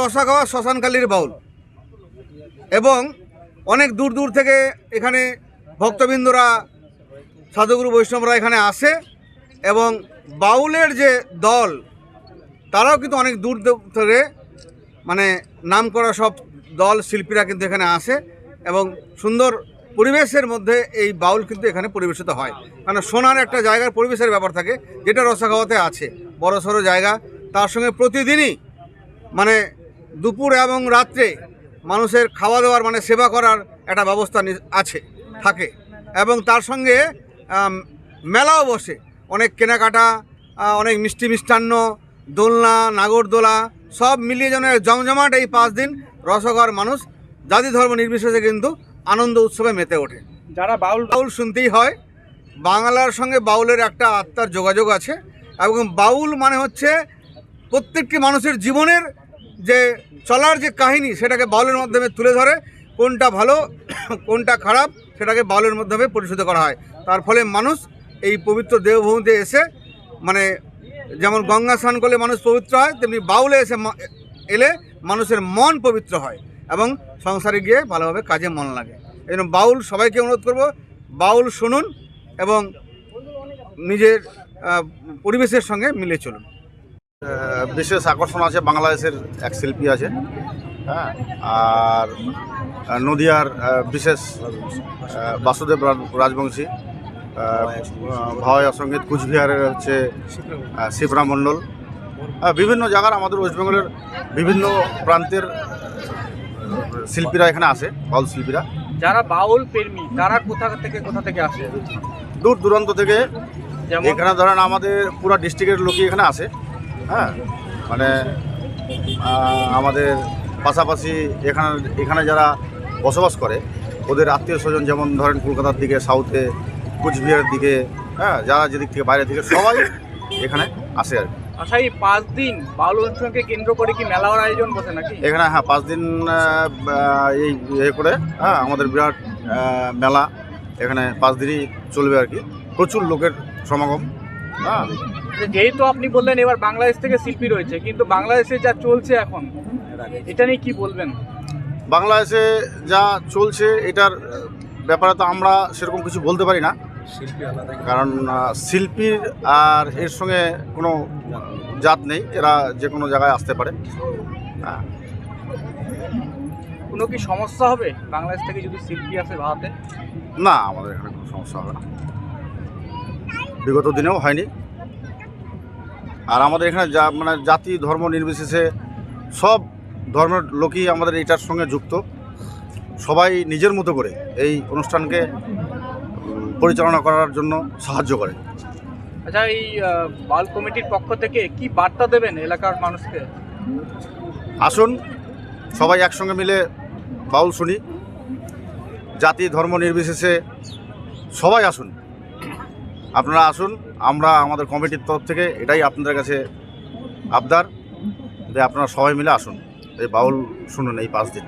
রসাখাওয়া শ্মশানকালীর বাউল। এবং অনেক দূর দূর থেকে এখানে ভক্তবৃন্দরা, সাধুগুরু বৈষ্ণবরা এখানে আসে এবং বাউলের যে দল, তারাও কিন্তু অনেক দূর ধরে মানে নাম করা সব দল শিল্পীরা কিন্তু এখানে আসে এবং সুন্দর পরিবেশের মধ্যে এই বাউল কিন্তু এখানে পরিবেশিত হয়। কারণ সোনার একটা জায়গার পরিবেশের ব্যাপার থাকে, যেটা রসাগাওয়াতে আছে। বড় সড়ো জায়গা, তার সঙ্গে প্রতিদিনই মানে দুপুর এবং রাত্রে মানুষের খাওয়া দাওয়ার মানে সেবা করার একটা ব্যবস্থা আছে থাকে। এবং তার সঙ্গে মেলাও বসে। অনেক কেনাকাটা অনেক মিষ্টি মিষ্টান্ন দোলনা নাগরদোলা সব মিলিয়ে যেন জমজমাট এই পাঁচ দিন রসগর মানুষ জাতি ধর্ম নির্বিশেষে কিন্তু আনন্দ উৎসবে মেতে ওঠে। যারা বাউল বাউল শুনতেই হয় বাংলার সঙ্গে বাউলের একটা আত্মার যোগাযোগ আছে। এবং বাউল মানে হচ্ছে প্রত্যেকটি মানুষের জীবনের যে চলার যে কাহিনী সেটাকে বাউলের মাধ্যমে তুলে ধরে, কোনটা ভালো, কোনটা খারাপ, সেটাকে বাউলের মাধ্যমে পরিশোধ করা হয়। তার ফলে মানুষ এই পবিত্র দেবভূমিতে এসে মানে যেমন গঙ্গা স্নান করলে মানুষ পবিত্র হয়, তেমনি বাউলে এসে এলে মানুষের মন পবিত্র হয় এবং সংসারে গিয়ে ভালোভাবে কাজে মন লাগে। এই জন্য বাউল সবাইকে অনুরোধ করব, বাউল শুনুন এবং নিজের পরিবেশের সঙ্গে মিলে চলুন। বিশেষ আকর্ষণ আছে বাংলাদেশের এক শিল্পী আছে। হ্যাঁ আর নদিয়ার বিশেষ বাসুদেব রাজ- রাজবংশী ভাওয়া সংগীত কুচবিহারের হচ্ছে আহ, শিবরাম মণ্ডল। বিভিন্ন জায়গার আমাদের ওয়েস্ট বেঙ্গলের বিভিন্ন প্রান্তের শিল্পীরা এখানে আসে বাউল শিল্পীরা। যারা বাউল প্রেমী তারা কোথা থেকে কোথা থেকে আসে? দূর দূরান্ত থেকে এখানে ধরেন আমাদের পুরা ডিস্ট্রিক্টের লোকই এখানে আসে। হ্যাঁ মানে আমাদের পাশাপাশি এখানে এখানে যারা বসবাস করে ওদের আত্মীয় স্বজন যেমন ধরেন কলকাতার দিকে সাউথে কুচবিহারের দিকে হ্যাঁ যারা যেদিক থেকে বাইরে থেকে সবাই এখানে আসে আর কি। আচ্ছা এই পাঁচ দিন বাউল অনুষ্ঠানকে কেন্দ্র করে কি মেলার আয়োজন বসে নাকি? এখানে হ্যাঁ পাঁচ দিন এই ইয়ে করে হ্যাঁ আমাদের বিরাট মেলা এখানে পাঁচ দিনই চলবে আর কি। প্রচুর লোকের সমাগম। হ্যাঁ যে যেহেতু আপনি বললেন এবার বাংলাদেশ থেকে শিল্পী রয়েছে কিন্তু বাংলাদেশে যা চলছে এখন এটা নিয়ে কি বলবেন? বাংলাদেশে যা চলছে এটার ব্যাপারে তো আমরা সেরকম কিছু বলতে পারি না। কারণ শিল্পীর আর এর সঙ্গে কোনো জাত নেই এরা যে কোনো জায়গায় আসতে পারে। হ্যাঁ, কোনো কি সমস্যা হবে? বাংলাদেশ থেকে যদি শিল্পী আসে ভারতে? না আমাদের এখানে কোনো সমস্যা হবে না। বিগত দিনেও হয়নি। আর আমাদের এখানে যা মানে জাতি ধর্ম নির্বিশেষে সব ধর্মের লোকই আমাদের এটার সঙ্গে যুক্ত। সবাই নিজের মতো করে এই অনুষ্ঠানকে পরিচালনা করার জন্য সাহায্য করে। আচ্ছা এই বাউল কমিটির পক্ষ থেকে কি বার্তা দেবেন এলাকার মানুষকে? আসুন সবাই একসঙ্গে মিলে বাউল শুনি। জাতি ধর্ম নির্বিশেষে সবাই আসুন। আপনারা আসুন, আমরা আমাদের কমিটির তরফ থেকে এটাই আপনাদের কাছে আবদার যে আপনারা সবাই মিলে আসুন। এই বাউল শুনুন এই পাঁচ দিন।